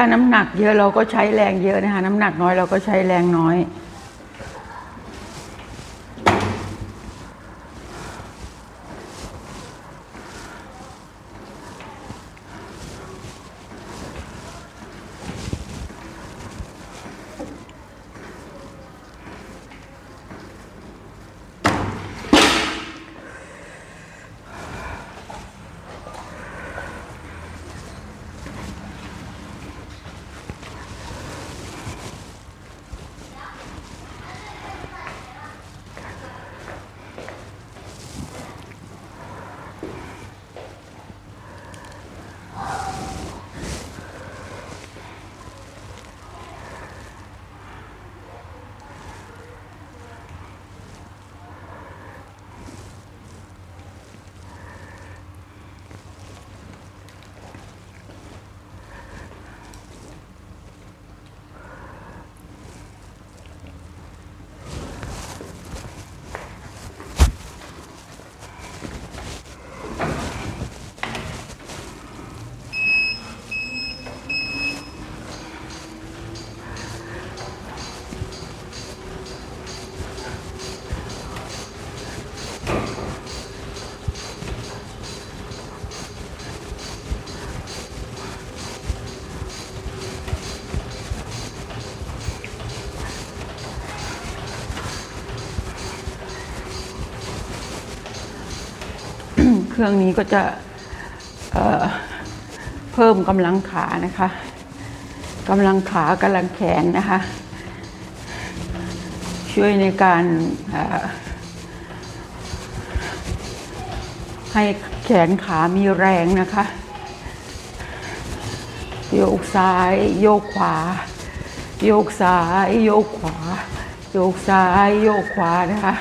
ถ้าน้ำหนักเยอะเราก็ใช้แรงเยอะนะคะ น้ำหนักน้อยเราก็ใช้แรงน้อย เครื่องนี้ก็จะเเพิ่มกำลังขานะคะกำลังขากำลังแขนนะคะ ช่วยในการให้แขนขามีแรงนะคะโยกซ้ายโยกขวา โยกซ้ายโยกขวา โยกซ้ายโยกขวานะคะ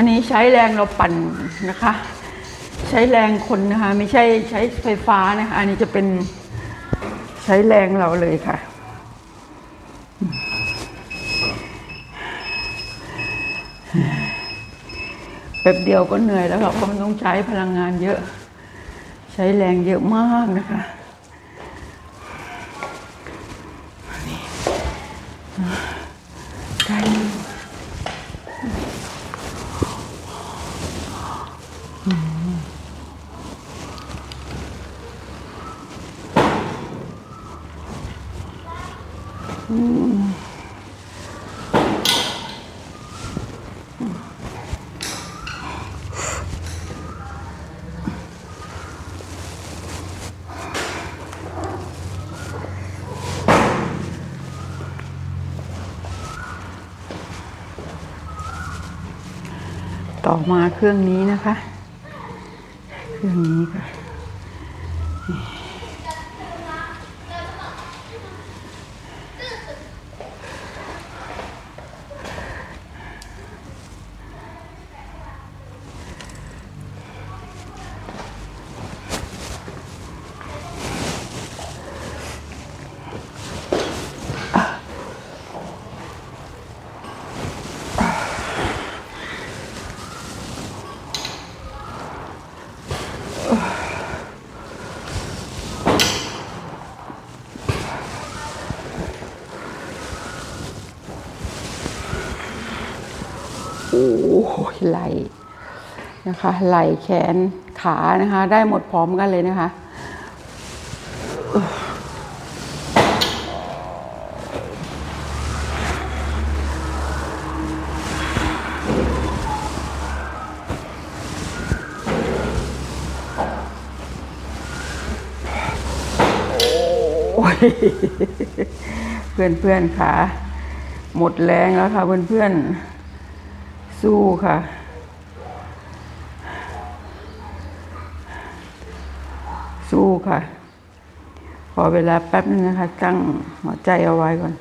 อันนี้ใช้แรงเราปั่นนะคะ ใช้แรงคนนะคะ ไม่ใช่ใช้ไฟฟ้านะคะ อันนี้จะเป็นใช้แรงเราเลยค่ะ แป๊บเดียวก็เหนื่อยแล้วค่ะเพราะมันต้องใช้พลังงานเยอะ ใช้แรงเยอะมากนะคะได้ ต่อมาเครื่องนี้นะคะ เครื่องนี้ค่ะ ไหลนะคะไหลแขนขานะคะ ได้หมดพร้อมกันเลยนะคะเพื่อนเพื่อนๆค่ะหมดแรงแล้วค่ะเพื่อนเพื่อนๆ สู้ค่ะ สู้ค่ะ พอเวลาแป๊บนึงนะคะ ตั้งหัวใจเอาไว้ก่อน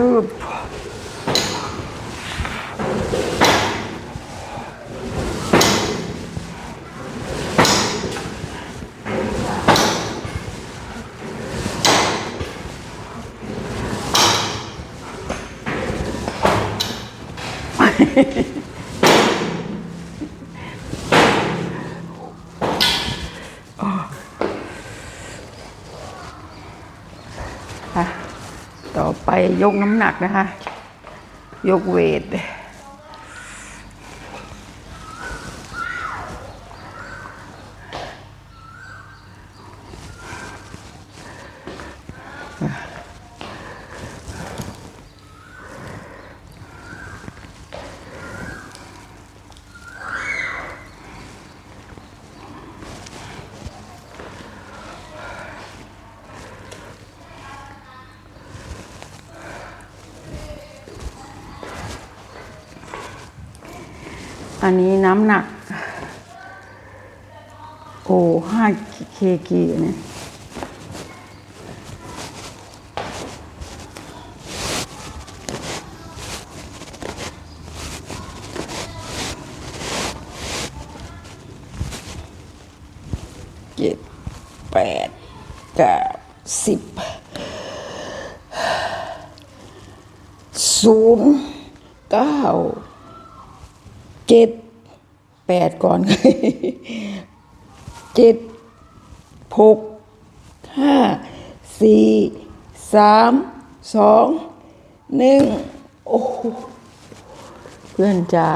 아유. ยกน้ำหนักนะคะ ยกเวท อันนี้น้ำหนัก โอ้ห้าเคกีเนี่ยเจ็ดแปดเก้าสิบศูนย์เก้า เจ็ดแปดก่อนเจ็ดหกห้าสี่สามสองหนึ่งโอ้โเพื่อนจ๋า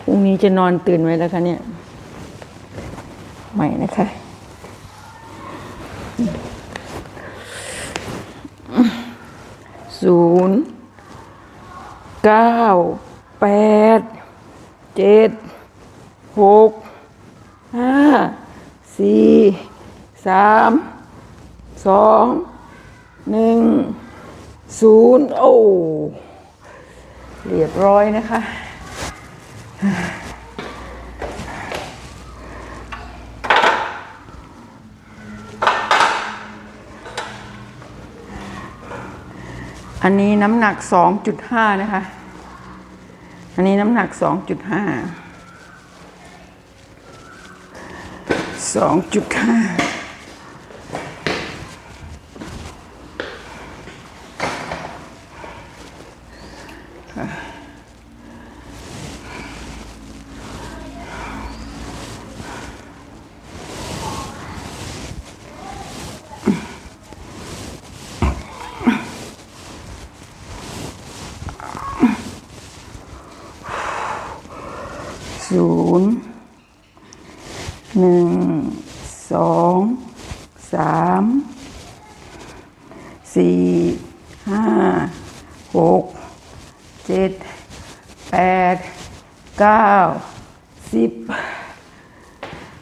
พรุ่งนี้จะนอนตื่นไว้แล้วคะเนี่ย ใหม่นะคะศูนย์ เก้าแปดเจ็ดหกห้าสี่สามสองหนึ่งศูนย์โอ้เรียบร้อยนะคะ อันนี้น้ำหนัก2.5นะคะ อันนี้น้ำหนัก2.5 2.5 ศูนย์หนึ่งสองสามสี่ห้าหกเจ็ดแปดเก้าสิบ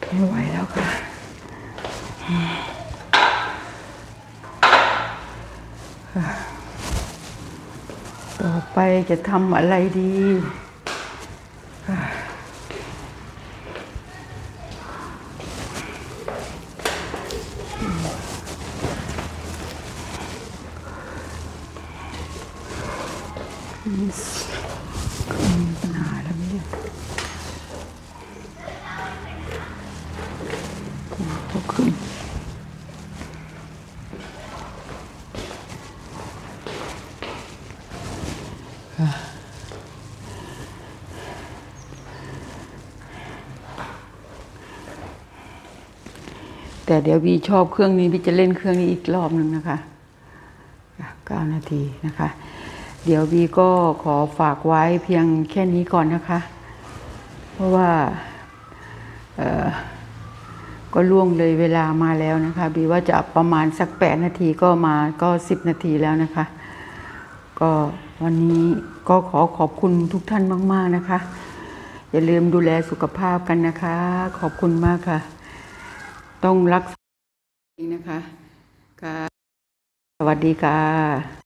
ไม่ไหวแล้วค่ะ ต่อไปจะทำอะไรดี มีปัญหาแล้วเนี่ยก็ขึ้น แต่เดี๋ยววีชอบเครื่องนี้วีจะเล่นเครื่องนี้อีกรอบหนึ่งนะคะ9นาทีนะคะ เดี๋ยววีก็ขอฝากไว้เพียงแค่นี้ก่อนนะคะ เพราะว่าก็ล่วงเลยเวลามาแล้วนะคะบีว่าจะประมาณสัก8นาทีก็มาก็10นาทีแล้วนะคะ ก็วันนี้ก็ขอขอบคุณทุกท่านมาก ๆ นะคะ อย่าลืมดูแลสุขภาพกันนะคะ ขอบคุณมากค่ะ ต้องรักษาเองนะคะค่ะสวัสดีค่ะ